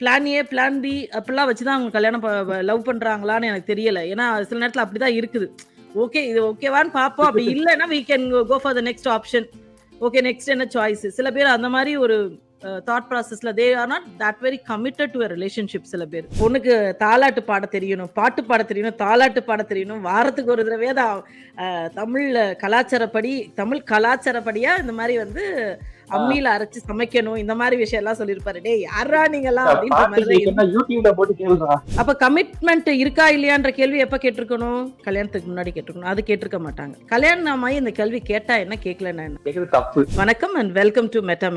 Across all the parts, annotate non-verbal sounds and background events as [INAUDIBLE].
Plan A, plan B அப்படிலாம் வச்சு தான் அவங்க கல்யாணம் ப லவ் பண்ணுறாங்களான்னு எனக்கு தெரியல. ஏன்னா சில நேரத்தில் அப்படி தான் இருக்குது. ஓகே இது ஓகேவான்னு பார்ப்போம். அப்படி இல்லைன்னா we can go for the next option. Okay next என்ன சாய்ஸ். சில பேர் அந்த மாதிரி ஒரு தாட் ப்ராசஸ்ல they are not that very committed to relationship சில பேர். பொண்ணுக்கு தாலாட்டு பாட தெரியணும், பாட்டு பாட தெரியணும், தாலாட்டு பாட தெரியணும். வாரத்துக்கு ஒரு தடவையாவது அ தமிழ் கலாச்சாரப்படி தமிழ் கலாச்சாரப்படியா இந்த மாரி வந்து. அம்மியில அரைச்சு சமைக்கணும். இந்த மாரி விஷயம்லாம் சொல்லியிருப்பாரு. டேய் யார்ரா நீங்கலாம் இல்ல அப்படின்ற பாட்டு மாரி தான் கேட்கணும்னா YouTubeல போட்டு கேளுடா. அப்ப கமிட்மெண்ட் இருக்கா இல்லையான்ற கேள்வி எப்ப கேட்டிருக்கணும்? கல்யாணத்துக்கு முன்னாடி கேட்டிருக்கணும். அது கேட்டிருக்க மாட்டாங்க. கல்யாணம் ஆயி இந்த கேள்வி கேட்டா என்ன? கேட்கலன்னா என்ன? வணக்கம் அண்ட் வெல்கம் டு மெட்டா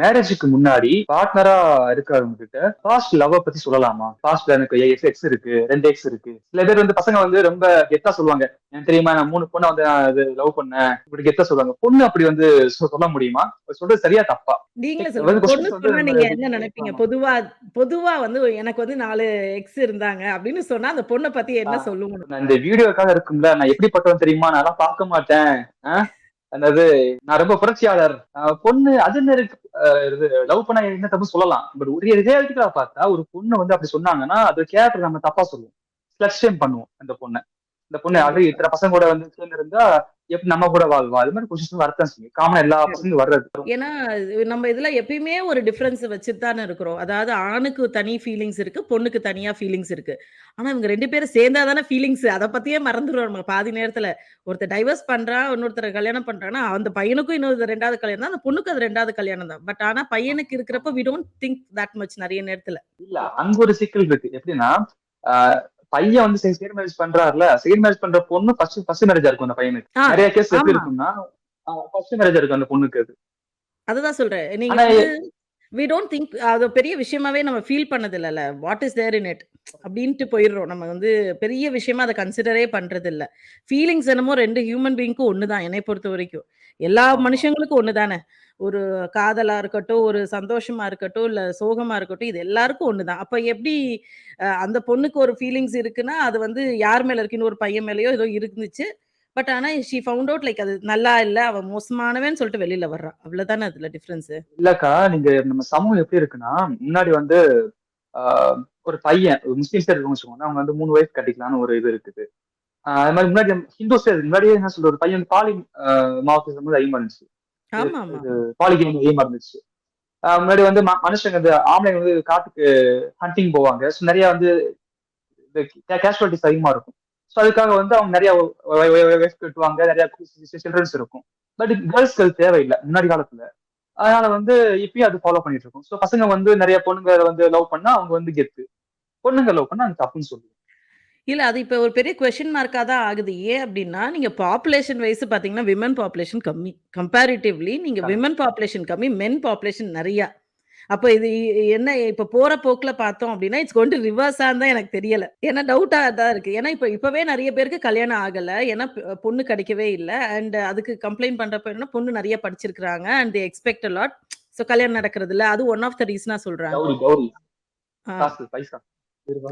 மேரேஜுக்கு முன்னாடி பார்ட்னரா இருக்கிறவங்க கிட்ட பாஸ்ட் லவ்வ பத்தி சொல்லலாமா? பாஸ்ட்ல எனக்கு எக்ஸ் எக்ஸ் இருக்கு, 2 எக்ஸ் இருக்கு. சில பேர் வந்து பசங்க வந்து ரொம்ப கெத்தா சொல்லுவாங்க. எனக்கு தெரியுமா நான் 3 பொண்ண வந்து நான் இது லவ் பண்ணேன். இப்படி கெத்தா சொல்லுவாங்க. பொண்ணு அப்படி வந்து சொல்ல முடியுமா? சொல்றது சரியா தப்பா? நீங்களே சொல்லுங்க. நீங்க எப்படி என்ன நினைப்பீங்க? பொதுவா பொதுவா வந்து எனக்கு வந்து 4 எக்ஸ் இருந்தாங்க அப்படின்னு சொன்னா அந்த பொண்ண பத்தி. என்ன? நான் இந்த வீடியோக்காக இருக்கும்ல, நான் எப்படிப்பட்டவன் தெரியுமா? நான்லாம் பார்க்க மாட்டேன். என்னது நான் ரொம்ப புரட்சியாளர். பொண்ணு அது என்ன இருக்கு? இது லவ் பண்ண என்ன தப்பு சொல்லலாம். பட் ஒரு ரியாலிட்டிக்கலா பார்த்தா ஒரு பொண்ணு வந்து அப்படி சொன்னாங்கன்னா, அது கேரக்டர் நம்ம தப்பா சொல்லுவோம். ஸ்லட் ஷேம் பண்ணுவோம் அந்த பொண்ண. இந்த பொண்ணு ஆல்ரெடி. இத்தன பசங்க கூட வந்து சேர்ந்து இருந்தா, எப்படி நம்ம கூட வாழ்வா? அது மாதிரி கொஸ்டின் வரத்தான் செய்யும். காமனா எல்லா. பசங்களும் வர்றது. ஏன்னா நம்ம இதுல எப்பயுமே ஒரு டிஃபரன்ஸ் வச்சுட்டு தானே இருக்கிறோம். அதாவது ஆணுக்கு தனி ஃபீலிங்ஸ் இருக்கு. பொண்ணுக்கு தனியா ஃபீலிங்ஸ் இருக்கு. ஆனா இவங்க 2 பேரும் சேர்ந்தா தானே ஃபீலிங்ஸ். அத பத்தியே மறந்துருவோம் நம்ம பாதி நேரத்துல. ஒருத்தர் டைவர்ஸ் பண்றான், இன்னொருத்தர கல்யாணம் பண்றான்னா, அந்த பையனுக்கும் இன்னொரு 2வது கல்யாணம் தான். அந்த பொண்ணுக்கும் அது 2வது கல்யாணம் தான். பட் ஆனா பையனுக்கு இருக்கிறப்ப we don't think that much நெறைய நேரத்துல. இல்ல அங்க ஒரு சிக்கல் இருக்கு. எப்படின்னா, பையன் வந்து செ செகண்ட் மேரேஜ் பண்றாருல்ல, செகண்ட் மேரேஜ் பண்ற பொண்ணு ஃபர்ஸ்ட் ஃபர்ஸ்ட் மேரேஜா இருக்கும் அந்த பையனுக்கு. நெறைய கேஸ் எப்படி. இருக்கும்னா, ஃபர்ஸ்ட் மேரேஜா இருக்கும் அந்த பொண்ணுக்கு அது. அதுதான் சொல்றேன். நீங்க வி டோன்ட் திங்க் அது பெரிய விஷயமாவே நம்ம ஃபீல் பண்ணது இல்லல்ல. What is there in it அப்படின்ட்டு போயிடுறோம். நம்ம வந்து பெரிய விஷயமா அத கன்சிடரே பண்றது இல்ல. ஃபீலிங்ஸ் என்னமோ 2 ஹியூமன் பீயிங்க்கும் ஒண்ணு தான் என்னைய பொறுத்தவரைக்கும். எல்லா ஆமா. மனுஷங்களுக்கும் ஒண்ணு தானே. ஒரு காதலா இருக்கட்டும், ஒரு சந்தோஷமா இருக்கட்டும், இல்ல சோகமா இருக்கட்டும், இது எல்லாருக்கும் ஒண்ணு தான். அப்ப எப்படி அந்த பொண்ணுக்கு ஒரு ஃபீலிங்ஸ் இருக்குன்னா, அது வந்து யார் மேல இருக்கு? இன்னொரு பையன் மேலயோ ஏதோ இருந்துச்சு. பட் ஆனா ஷி ஃபவுண்ட் அவுட் லைக் அது நல்லா இல்ல. அவ மோசமானவன்னு சொல்லிட்டு வெளில வர்றா. அவ்வளவுதானே அதுல டிஃபரன்ஸு. இல்லக்கா, நீங்க நம்ம சமூகம் எப்படி இருக்குன்னா, முன்னாடி வந்து ஒரு பையன் முஸ்லிம்ஸா வச்சுக்கோங்க. அவங்க வந்து 3 ஒய்ஃப் கட்டிக்கலாம்னு ஒரு இது இருக்குது. அது மாரி முன்னாடி ஹிந்துஸே முன்னாடியே என்ன சொல்றது, ஒரு பையன் வந்து பாலி மார்க்சிசம் வந்து அதிகமா இருந்துச்சு. இது பாலிகேமி அதிகமா இருந்துச்சு. முன்னாடி வந்து மனுஷங்க இந்த ஆம்பளைங்க வந்து காட்டுக்கு ஹண்டிங் போவாங்க. ஸோ நெறைய வந்து கேஷுவாலிட்டீஸ் அதிகமா இருக்கும். ஸோ அதுக்காக வந்து அவங்க நெறைய ஒய்ஃப் கட்டுவாங்க. நெறைய சில்ட்ரன்ஸ் இருக்கும். பட் கேர்ள்ஸ்க்கு அது தேவையில்ல. முன்னாடி காலத்துல. அதனால வந்து இப்பயும் அது ஃபாலோ பண்ணிட்டு இருக்கோம். ஸோ பசங்க வந்து நெறைய பொண்ணுங்க வந்து லவ் பண்ணா அவங்க வந்து கெத்து. பொண்ணுங்க லவ் பண்ணா அது தப்புன்னு சொல்லுவோம். இல்ல அது இப்ப ஒரு பெரிய கொஸ்டின் மார்க்கா தான் ஆகுது. ஏன் அப்டின்னா, நீங்க பாப்புலேஷன் வைஸ் பார்த்தீங்கன்னா, விமன் பாப்புலேஷன் கம்மி. கம்பேரிட்டிவ்லி நீங்க. விமன் பாப்புலேஷன் கம்மி. மென் பாப்புலேஷன் நெறையா. அப்ப இது என்ன இப்ப போற போக்குல பார்த்தோம் அப்டின்னா, இட்ஸ் கோயிங் டூ ரிவர்ஸான்னு தான் எனக்கு தெரியல. ஏன்னா டவுட்டா தான் இருக்கு. ஏன்னா இப்ப இப்பவே நெறைய பேருக்கு கல்யாணம் ஆகல. ஏன்னா பொண்ணு கிடைக்கவே இல்ல. அண்ட் அதுக்கு கம்ப்ளைண்ட் பண்றப்ப என்னன்னா, பொண்ணு நெறைய படிச்சிருக்காங்க. And they expect a lot. So கல்யாணம் நடக்கிறது இல்ல. அது ஒன் ஆஃப் த ரீசனா சொல்றாங்க.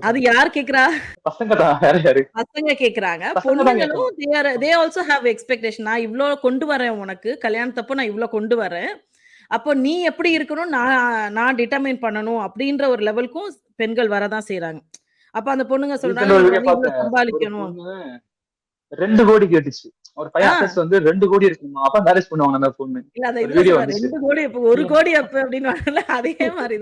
அது யார் கேட்கிறா? பசங்க? பசங்க கேட்கறாங்க. பொண்ணுங்களும் தே ஆல்சோ ஹேவ் எக்ஸ்பெக்டேஷன். நான் இவ்ளோ கொண்டு வரேன் உனக்கு. கல்யாணத்தப்போ நான் இவ்ளோ கொண்டு வரேன். அப்போ நீ எப்படி இருக்கணும் நான் நான் டிட்டர்மைன் பண்ணணும் அப்டின்ற ஒரு லெவலுக்கும் பெண்கள் வரதான் செய்றாங்க. அப்ப அந்த பொண்ணுங்க சொல்றாங்க, ஒரு. ஒரு சம்பாதிக்கணும். 2 கோடி கேட்டுச்சு. ஒரு. பையன் வந்து 2 கோடி இருக்குமா. அப்ப மேரேஜ் பண்ணுவாங்க அந்த பொண்ணு. இல்ல அத ஒரு இதுல வீடியோ. 2 கோடி எப்ப 1 [LAUGHS] கோடி எப்ப அப்டின்னுவாங்கல்ல அதே [LAUGHS] மாரி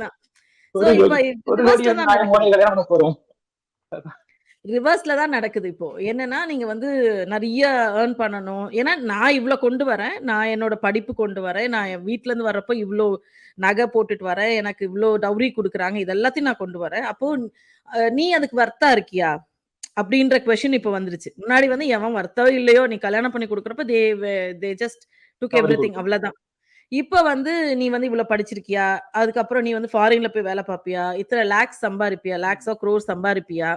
ரிவர்ஸ்ல தான் நடக்குது. இப்போ. என்னன்னா, நீங்க வந்து நெறைய ஏர்ன் பண்ணணும். ஏன்னா நான் இவ்ளோ கொண்டு வரேன். நான் என்னோட படிப்பு கொண்டு வரேன். நான் என் வீட்லருந்து வரப்போ இவ்ளோ நகை போட்டுட்டு வரேன். எனக்கு இவ்ளோ டவுரி குடுக்குறாங்க. இது எல்லாத்தையும் நான் கொண்டு வரேன். அப்போ நீ அதுக்கு வொர்த்தா இருக்கியா? அப்டின்ற கொஸ்டின் இப்ப வந்துருச்சு. முன்னாடி வந்து எவன் வொர்த்தோ இல்லையோ, நீ கல்யாணம் பண்ணி குடுக்குறப்ப they they just took everything குடுக்கும். அவ்வளதான். இப்ப வந்து நீ வந்து இவ்ளோ படிச்சிருக்கியா? அதுக்கப்புறம் நீ வந்து ஃபாரின்ல போய் வேல பார்ப்பியா? இத்தன லேக்ஸ் சம்பாரிப்பியா? லேக்ஸ் ஆர் குரோர்ஸ் சம்பாரிப்பியா?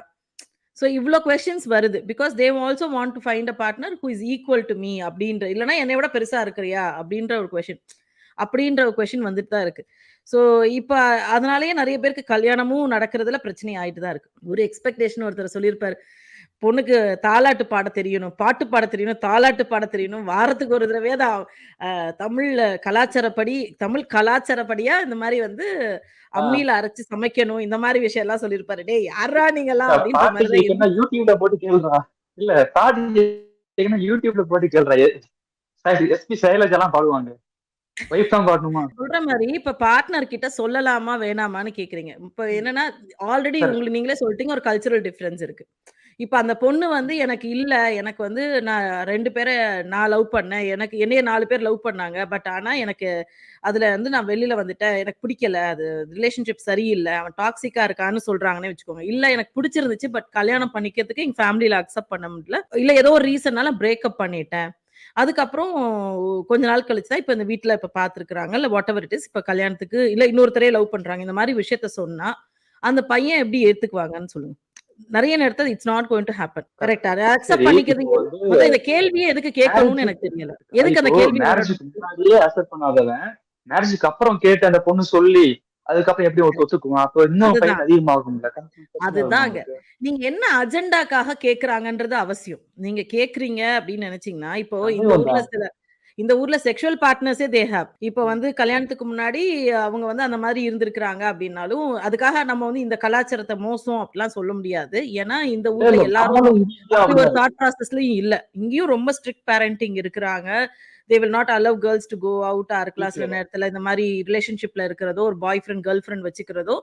ஸோ இவ்வளோ கொஸ்டின்ஸ் வருது. Because they also want to find a partner who is equal to me அப்படின்ற இல்லைனா என்னை விட பெருசா இருக்கிறியா? அப்படின்ற ஒரு கொஷின் அப்படின்ற ஒரு கொஷின் வந்துட்டு தான் இருக்கு. ஸோ இப்ப அதனாலேயே நிறைய பேருக்கு கல்யாணமும் நடக்கிறதுல பிரச்சனை ஆயிட்டு தான் இருக்கு. ஒரு எக்ஸ்பெக்டேஷன் ஒருத்தர் சொல்லியிருப்பாரு. பொண்ணுக்கு தாலாட்டு பாட தெரியணும், பாட்டு பாட தெரியணும், தாலாட்டு பாட தெரியணும். வாரத்துக்கு ஒரு அவ அ தமிழ் கலாச்சாரப்படி தமிழ் கலாச்சாரப்படியா இந்த மாரி வந்து. அம்மியில அரைச்சு சமைக்கணும். இந்த சொல்லியிருப்பாரு. "டேய் யார்றா நீங்கலாம்?" அப்படின்ற பாட்டு மாரி தான் கேட்கணும்னா இருந்துச்சு. யூடியூப்ல போட்டு கேளுடா. இல்ல யூடியூப்ல போட்டு கேளுடா. எ எஸ்பி பாடுவாங்க. ஒய்ஃப் தான் பாடணுமா? சொல்ற மாரி இப்ப பார்ட்னர் கிட்ட சொல்லலாமா? வேணாமான்னு கேட்கிறீங்க. இப்ப. என்னன்னா, ஆல்ரெடி உங்களுக்கு நீங்களே சொல்லிட்டீங்க ஒரு கல்ச்சுரல் டிஃபரன்ஸ் இருக்கு. இப்ப அந்த பொண்ணு வந்து எனக்கு இல்ல. எனக்கு வந்து நான் 2 பேர நான் லவ் பண்ணேன். எனக்கு என்னைய 4 பேர் லவ் பண்ணாங்க. பட் ஆனா எனக்கு அதுல வந்து நான் வெளில வந்துட்டேன். எனக்கு பிடிக்கல. அது ரிலேஷன்ஷிப் சரியில்ல. அவன் டாக்ஸிக்கா இருக்கான்னு சொல்றாங்கன்னே வச்சுக்கோங்க. இல்ல எனக்கு பிடிச்சிருந்துச்சு. பட் கல்யாணம் பண்ணிக்கிறதுக்கு எங்க ஃபேமிலில அக்செப்ட் பண்ண முடியல. இல்ல ஏதோ ஒரு ரீசன்னால பிரேக்கப் பண்ணிட்டேன். அதுக்கப்புறம் கொஞ்ச நாள் கழிச்சு தான் இப்ப இந்த வீட்ல இப்ப பார்த்துருக்காங்க. இல்ல வாட் எவர் இட் இஸ். இப்ப கல்யாணத்துக்கு இல்ல இன்னொருத்தரே லவ் பண்றாங்க. இந்த மாரி விஷயத்த சொன்னா, அந்த பையன் எப்படி ஏத்துக்குவாங்கன்னு சொல்லுங்க. நெறைய நேரத்துல it's not going to happen. கரெக்ட்டா? அத அக்செப்ட் பண்ணிக்கிறது இந்த கேள்வியே எதுக்கு கேட்கணும்னு எனக்கு தெரியல. எதுக்கு அந்த கேள்வி முன்னாடியே அக்செப்ட் பண்ணாதவன், மேரேஜ்க்கு அப்புறம் கேட்டு அந்த பொண்ணு சொல்லி, அதுக்கப்புறம் எப்படி ஒத்து ஒத்துக்குவான்? அப்ப இன்னும் அதிகமாகும்ல. அதுதாங்க. நீங்க என்ன அஜெண்டாக்காக கேட்கறாங்கன்றது அவசியம். நீங்க கேட்கிறீங்க அப்படின்னு நெனச்சீங்கன்னா, இப்போ இந்த ஊர்ல. சில இந்த ஊர்ல செக்சுவல் பார்ட்னர்ஸே தே ஹேவ். இப்ப. வந்து கல்யாணத்துக்கு முன்னாடி அவங்க வந்து அந்த மாரி இருந்திருக்கிறாங்க அப்படின்னாலும், அதுக்காக நம்ம வந்து இந்த கலாச்சாரத்த மோசம் அப்படிலாம் சொல்ல முடியாது. ஏன்னா இந்த ஊர்ல. எல்லாரும் ஒரு தாட் ப்ராசஸ்லயும் இல்ல. இங்கேயும் ரொம்ப ஸ்ட்ரிக்ட் பேரண்டிங் இருக்கிறாங்க. They will not allow girls to go இருக்கலாம் சில வீட்ல. நேரத்துல. இந்த மாரி ரிலேஷன்ஷிப்ல இருக்கிறதோ, ஒரு பாய் ஃப்ரெண்ட், கேர்ள் ஃப்ரெண்ட் வச்சுக்கிறதோ,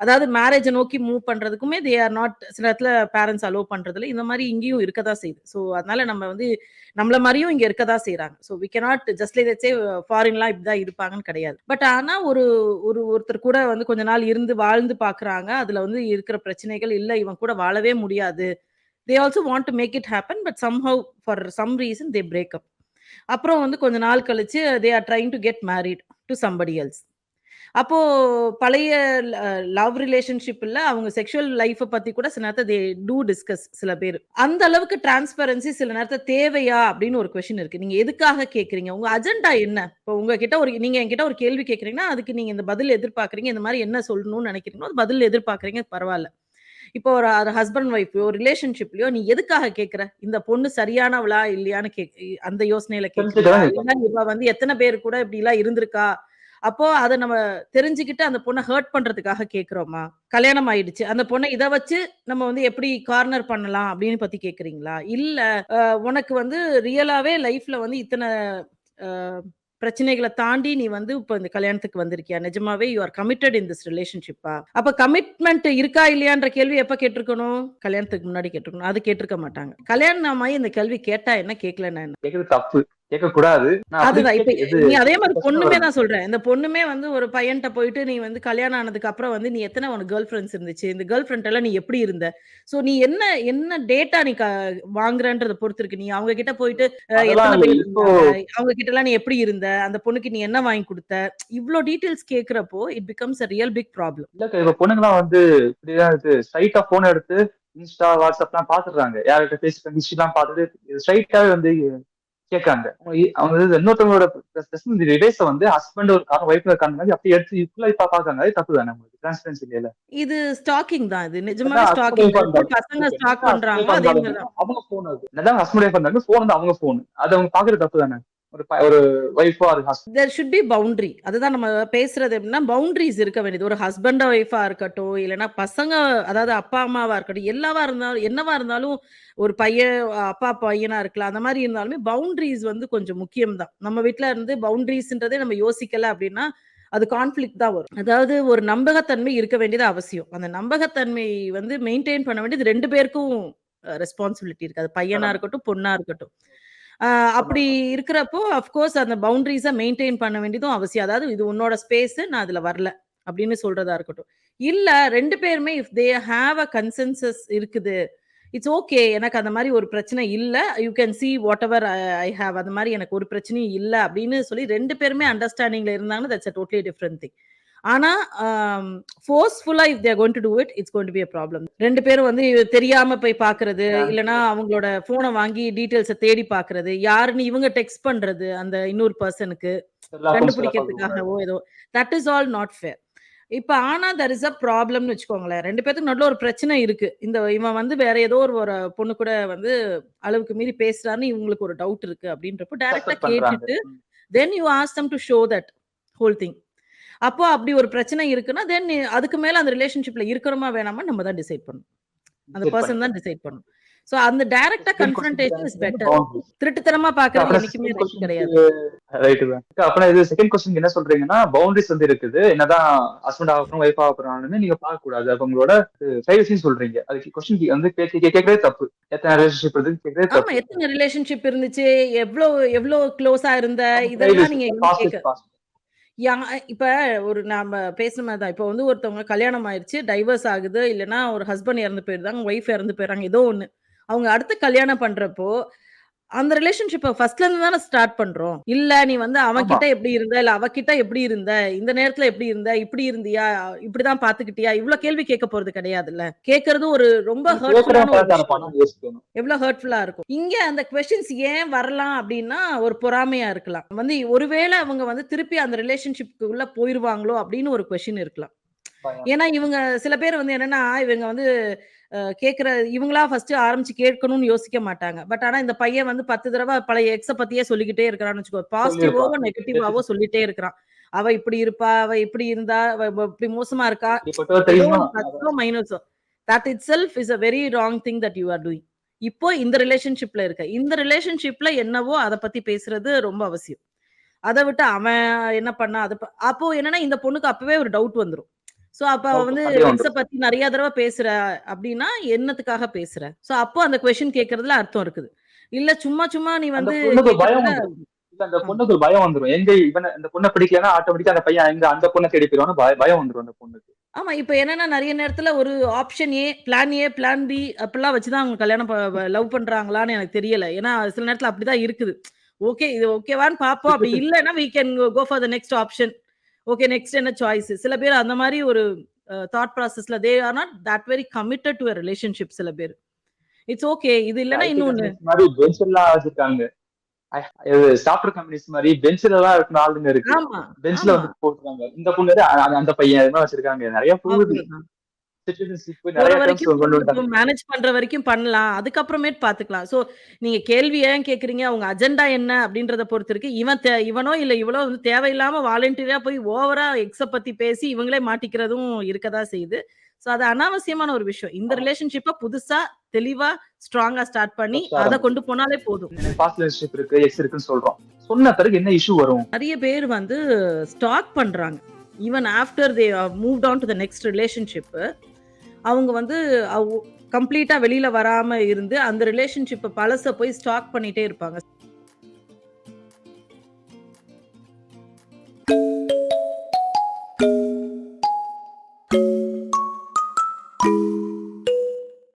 அதாவது மேரேஜை நோக்கி மூவ் பண்ணுறதுக்குமே தே ஆர் நாட் சில இடத்துல பேரண்ட்ஸ் அலோவ் பண்றதில்ல. இந்த மாதிரி இங்கேயும் இருக்க தான் செய்யுது. ஸோ அதனால நம்ம வந்து நம்மள மாதிரியும் இங்கே இருக்க தான் செய்கிறாங்க so we cannot just like that ஃபாரின்லாம் uh, இப்படி தான் இருப்பாங்கன்னு கிடையாது. பட் ஆனால் ஒரு ஒரு ஒருத்தர் கூட வந்து கொஞ்ச நாள் இருந்து வாழ்ந்து பார்க்குறாங்க. அதில் வந்து இருக்கிற பிரச்சனைகள், இல்லை இவன் கூட வாழவே முடியாது. They also want to make it happen. But somehow for some reason they break up. அப்புறம் வந்து கொஞ்ச நாள் கழிச்சு they are trying to get married to somebody else. அப்போ பழைய லவ் ரிலேஷன்ஷிப்ல அவங்க செக்சுவல் லைஃப்ப பத்தி கூட சில நேரத்துல தே டூ டிஸ்கஸ் சில பேரு. அந்த அளவுக்கு டிரான்ஸ்பரன்சி சில நேரத்துல தேவையா? அப்படின்னு ஒரு கொஸ்டின் இருக்கு. நீங்க எதுக்காக கேட்கிறீங்க? உங்க அஜெண்டா என்ன? இப்போ உங்ககிட்ட ஒரு நீங்க என்கிட்ட ஒரு கேள்வி கேட்கிறீங்கன்னா, அதுக்கு நீங்க இந்த பதில் எதிர்பார்க்கிறீங்க. இந்த மாரி என்ன சொல்லணும்னு நெனைக்கிறீங்களோ, அது பதில் எதிர்பார்க்கிறீங்க பரவால்ல. இப்போ ஒரு ஹஸ்பண்ட் வைஃப்லயோ, ரிலேஷன்ஷிப்லயோ நீ எதுக்காக கேட்கிற? இந்த பொண்ணு சரியானவளா? இல்லையான்னு கேக் அந்த யோசனையில இல்ல கேட்பாங்க. இவ வந்து எத்தன பேர் கூட இப்படிலாம் இருந்திருக்கா? அப்போ அத நம்ம தெரிஞ்சுக்கிட்டு அந்த பொண்ண ஹர்ட் பண்றதுக்காக கேட்கிறோமா? கல்யாணம் ஆயிடுச்சு. அந்த பொண்ண இத வச்சு நம்ம வந்து எப்படி கார்னர் பண்ணலாம் அப்படின்னு பத்தி கேக்குறீங்களா இல்ல உனக்கு வந்து ரியலாவே லைஃப்ல வந்து இத்தனை பிரச்சனைகளை தாண்டி நீ வந்து இப்ப இந்த கல்யாணத்துக்கு வந்திருக்கியா? நிஜமாவே you are committed in this ரிலேஷன்ஷிப்பா? அப்ப கமிட்மெண்ட் இருக்கா? இல்லையான்ற கேள்வி எப்ப கேட்டிருக்கணும்? கல்யாணத்துக்கு முன்னாடி கேட்டிருக்கணும். அது கேட்டிருக்க மாட்டாங்க. கல்யாணம் ஆயி இந்த கேள்வி கேட்டா என்ன? கேட்கலன்னா என்ன? தப்பு. கேட்கக்கூடாது. கேட்டு நீ அதே பிரச்சனை பொண்ணுமே. தான் சொல்றேன். இந்த பொண்ணுமே வந்து ஒரு பையன்ட்ட போயிட்டு நீ வந்து கல்யாணம் ஆனதுக்கு அப்புறம் வந்து நீ எத்தன உனக்கு கேர்ள் ஃபிரெண்ட்ஸ் இருந்துச்சு? இந்த கேர்ள் ஃபிரெண்ட் எல்லாம் நீ எப்படி இருந்த? சோ நீ என்ன என்ன டேட்டா நீ வாங்குறன்றத பொறுத்து இருக்கு. நீ அவங்க கிட்ட போயிட்டு இல்ல. அவங்க கிட்டலாம் நீ எப்படி இருந்த? அந்த பொண்ணுக்கு நீ என்ன வாங்கி குடுத்த? இவ்ளோ details கேட்கிறப்போ, it becomes a real big problem. இல்லக்கா இப்ப பொண்ணுங்கலாம் வந்து ஸ்ட்ரைட்டா ஃபோன் எடுத்து இன்ஸ்டா, வாட்ஸ்அப்லாம் பாத்துடுறாங்க. யார்கிட்ட பேசிருக்காங்க ஹிஸ்டரிலாம் பாத்துட்டு ஸ்ட்ரைட்டாவே வந்து கேட்கறாங்க. அவங்க இன்னொருத்தவங்களோட டிவைஸ வந்து ஹஸ்பண்ட் ஒரு ஒய்ஃப் இருக்காங்க மாதிரி அப்படியே எடுத்து ஃபுல்லா இப்ப பாக்குறாங்க. அது தப்பு தானே உங்களுக்கு? டிரான்ஸ்பரன்சி இல்லையில. இது ஸ்டாக்கிங் தான் இது. ஹஸ்பண்ட் ஸ்டாக்கிங் பசங்க. ஸ்டாக் தான். அவங்க ஃபோன் அது. என்னதான் ஹஸ்பண்ட் ஒய்ஃபா இருந்தாலும் ஃபோன் வந்து அவங்க ஃபோன். அது அவங்க பாக்குறது தப்பு தானே? ஒரு ஒரு ஒய்ஃபோ ஒரு husband there should be boundary. அதுதான் நம்ம பேசுறது எப்படின்னா, பவுண்டரீஸ் இருக்க வேண்டியது. ஒரு ஹஸ்பண்ட் ஒய்ஃபா இருக்கட்டும், இல்லன்னா பசங்க அதாவது அப்பா, அம்மாவா இருக்கட்டும், எல்லாவா இருந்தாலும் என்னவா இருந்தாலும் ஒரு பையன் அப்பா பையனா இருக்கலாம். அந்த மாரி இருந்தாலுமே பவுண்டரீஸ் வந்து கொஞ்சம் முக்கியம் தான். நம்ம வீட்ல இருந்து பவுண்டரீஸ்ன்றதே நம்ம யோசிக்கல அப்படின்னா, அது கான்ஃப்ளிக்ட் தான் வரும். அதாவது ஒரு நம்பகத்தன்மை இருக்க வேண்டியது அவசியம். அந்த நம்பகத்தன்மை வந்து மெயின்டெயின் பண்ண வேண்டியது 2 பேருக்கும் ரெஸ்பான்சிபிலிட்டி இருக்கு. அது பையனா. இருக்கட்டும், பொண்ணா இருக்கட்டும். அப்படி இருக்கிறப்போ, அஃப்கோர்ஸ் அந்த பவுண்டரிஸை மெயின்டைன் பண்ண வேண்டியதும் அவசியம். அதாவது இது உன்னோட ஸ்பேஸ் நான் அதுல வரல. அப்படின்னு சொல்றதா இருக்கட்டும். இல்ல ரெண்டு பேருமே if they have a consensus இருக்குது. It's okay. எனக்கு அந்த மாதிரி ஒரு பிரச்சனை இல்லை you can see whatever I have அந்த மாதிரி எனக்கு ஒரு பிரச்சனையும் இல்லை அப்படின்னு சொல்லி ரெண்டு பேருமே அண்டர்ஸ்டாண்டிங்ல இருந்தாங்கன்னா, that's a totally different thing. ஆனா, ஃபோர்ஸ்ஃபுல்லா if they are going to do it, it's going to be a problem. 2 பேரும் வந்து தெரியாம போய் பார்க்கறது, இல்லன்னா அவங்களோட ஃபோன வாங்கி டீட்டெயில்ஸ தேடி பார்க்கறது, யாருன்னு இவங்க டெக்ஸ்ட் பண்றது அந்த இன்னொரு பெர்சனுக்கு பாக்குறது. கண்டுபிடிக்கிறதுக்காகவோ ஏதோ. That is all not fair. இப்ப ஆனா தேர் இஸ் அ ப்ராப்ளம்னு வச்சுக்கோங்களேன். 2 பேத்துக்கு நடுவுல ஒரு பிரச்சனை இருக்கு. இந்த இவன் வந்து வேற ஏதோ ஒரு ஒரு பொண்ணு கூட வந்து அளவுக்கு மீறி பேசுறான்னு இவங்களுக்கு ஒரு டவுட் இருக்கு அப்படின்றப்போ பண்றாங்க. கேட்டுட்டு. Then you ask them to show that whole thing. அப்போ அப்படி ஒரு பிரச்சனை இருக்குன்னா, தென் அதுக்கு மேல அந்த ரிலேஷன்ஷிப்ல இருக்கணுமா வேணாமான்னு நம்ம தான் டிசைட் பண்ணணும். அந்த பெர்சன் தான். டிசைட் பண்ணணும். சோ அந்த கொஸ்டின் கன்ஃபரன்டேஷன் இஸ் பெட்டர். திருட்டுத்தனமா அப்புறம் என்னைக்குமே ரைட் கிடையாது. ரைட் தான். அப்பனா இது செகண்ட் கொஸ்டின் என்ன சொல்றீங்கன்னா, பவுண்டரிஸ் வந்து இருக்குது. என்னதான் ஹஸ்பண்ட் ஆகட்டும், ஒய்ஃப் ஆகட்டும் நீங்க பார்க்க கூடாது. அப்ப உங்களோட பிரைவசின்னு சொல்றீங்க. அதுக்கு கொஸ்டின் வந்து கே கே கேட்கறதே தப்பு. எத்தனை ரிலேஷன்ஷிப் கேட்கறதே ஆமா. தப்பு. எத்தன ரிலேஷன்ஷிப் இருந்துச்சு? எவ்ளோ எவ்ளோ க்ளோஸா இருந்த? இதெல்லாம் பிரைவசி நீங்க யா இப்ப ஒரு நாம பேசுன மாதிரி தான். இப்ப வந்து ஒருத்தவங்க கல்யாணம் ஆயிடுச்சு டைவர்ஸ் ஆகுது. இல்லைன்னா ஒரு ஹஸ்பண்ட் இறந்து போயிருந்தாங்க, ஒய்ஃப் இறந்து போயிறாங்க. ஏதோ ஒண்ணு. அவங்க அடுத்து கல்யாணம் பண்றப்போ, அந்த ரிலேஷன்ஷிப்ப ஃபர்ஸ்ட்ல இருந்து தானே ஸ்டார்ட் பண்றோம். இல்ல நீ வந்து அவன் ஆமா. கிட்ட எப்படி இருந்த? இல்ல அவ கிட்ட எப்படி இருந்த? இந்த நேரத்துல எப்படி இருந்த? இப்படி இருந்தியா? இப்படிதான் பார்த்துக்கிட்டியா? இவ்ளோ கேள்வி கேட்க போறது கிடையாதுல்ல. கேட்கறது ஒரு ரொம்ப. எவ்ளோ ஹர்ட்ஃபுல்லா இருக்கும். இங்க அந்த கொஸ்டின்ஸ் ஏன் வரலாம் அப்டின்னா, ஒரு பொறாமையா இருக்கலாம். வந்து ஒருவேள அவங்க வந்து திருப்பி அந்த ரிலேஷன்ஷிப்க்கு உள்ள போயிருவாங்களோ அப்டின்னு ஒரு கொஸ்டின் இருக்கலாம். ஏன்னா இவங்க சில பேர் வந்து என்னன்னா, இவங்க வந்து கேட்கிற இவங்களா ஃபர்ஸ்ட்டு ஆரம்பிச்சு கேட்கணும்னு யோசிக்க மாட்டாங்க. பட் ஆனா இந்த பையன் வந்து 10 தடவ பழைய எக்ஸ பத்தியே சொல்லிக்கிட்டே இருக்கிறான்னு வச்சுக்கோ. பாசிட்டிவாவோ. நெகட்டிவாவோ சொல்லிட்டே இருக்கிறான். அவ இப்படி இருப்பா, அவ இப்படி இருந்தா, இப்படி மோசமா இருக்கா. மைனஸோ. That itself is a very wrong thing that you are doing. இப்போ இந்த ரிலேஷன்ஷிப்ல இருக்க. இந்த ரிலேஷன்ஷிப்ல என்னவோ அத பத்தி பேசுறது ரொம்ப அவசியம். அத விட்டு அவன் என்ன பண்ணா? அது அப்போ என்னன்னா இந்த பொண்ணுக்கு அப்பவே ஒரு டவுட் வந்துரும். சோ அப்ப வந்து வந்துரும். பத்தி நெறைய தடவ பேசுற அப்டின்னா, என்னத்துக்காக பேசுற? சோ அப்போ அந்த கொஸ்டின் கேட்கறதுல அர்த்தம் இருக்குது. இல்ல சும்மா சும்மா நீ அந்த வந்து அந்த. பொண்ணுக்கு பயம் வந்துரும். எங்க இவன இந்த பொண்ண பிடிக்கலன்னா ஆட்டோமேட்டிக்கா அந்த பையன் எங்க அந்த பொண்ண தேடி போயிருவான்னு பய பயம் வந்துரும் அந்த பொண்ணுக்கு. ஆமா. இப்ப என்னன்னா நெறைய நேரத்துல ஒரு option A, plan A, plan B அப்படிலாம் வச்சு தான் அவங்க கல்யாணம் லவ் பண்றாங்களான்னு எனக்கு தெரியல. ஏன்னா சில நேரத்துல அப்படிதான் இருக்குது. ஓகே இது ஓகேவான்னு பார்ப்போம். அப்படி இல்லன்னா we can go for the next option. Okay next என்ன சாய்ஸ்? சில பேர் அந்த மாரி ஒரு தாட் ப்ராசஸ்ல they are not that very committed to relationship சில பேரு. It's okay. இது இல்லன்னா ஐடி இன்னொன்னு. பெஞ்ச்லாம் வச்சிருக்காங்க. சாஃப்ட்வேர் கம்பெனிஸ் மாரி பெஞ்ச்லலாம் இருக்கிற ஆளுங்க இருக்கு. பெஞ்ச்ல. வந்து போட்டுருக்காங்க. இந்த பொண்ணு அந்த பையன் வச்சிருக்காங்க. நெறைய போகுது. மேனேஜ் பண்ற வரைக்கும் பண்ணலாம். அதுக்கப்புறமேட்டு பார்த்துக்கலாம். சோ நீங்க கேள்வி ஏன் கேட்கிறீங்க? அவங்க அஜெண்டா என்ன? அப்படின்றத பொறுத்து இருக்கு. இவன் இவனோ இல்ல இவளோ வந்து தேவையில்லாம வாலண்டரியா போய் ஓவரா எக்ஸ பத்தி பேசி இவங்களே மாட்டிக்கிறதும் இருக்கதான் செய்யுது. சோ அது அனாவசியமான ஒரு விஷயம். இந்த. ரிலேஷன்ஷிப்ப புதுசா, தெளிவா, ஸ்ட்ராங்கா ஸ்டார்ட் பண்ணி அத. கொண்டு போனாலே போதும். இருக்கு, எக்ஸ் இருக்குன்னு சொல்றோம். சொன்ன பிறகு என்ன இஷ்யூ வரும்? நெறைய பேர் வந்து ஸ்டாக் பண்றாங்க. Even after they have moved on to the next relationship அவங்க வந்து அவ் கம்ப்ளீட்டா வெளியில வராம இருந்து அந்த ரிலேஷன்ஷிப்பை பழசை போய் ஸ்டாக் பண்ணிட்டே இருப்பாங்க.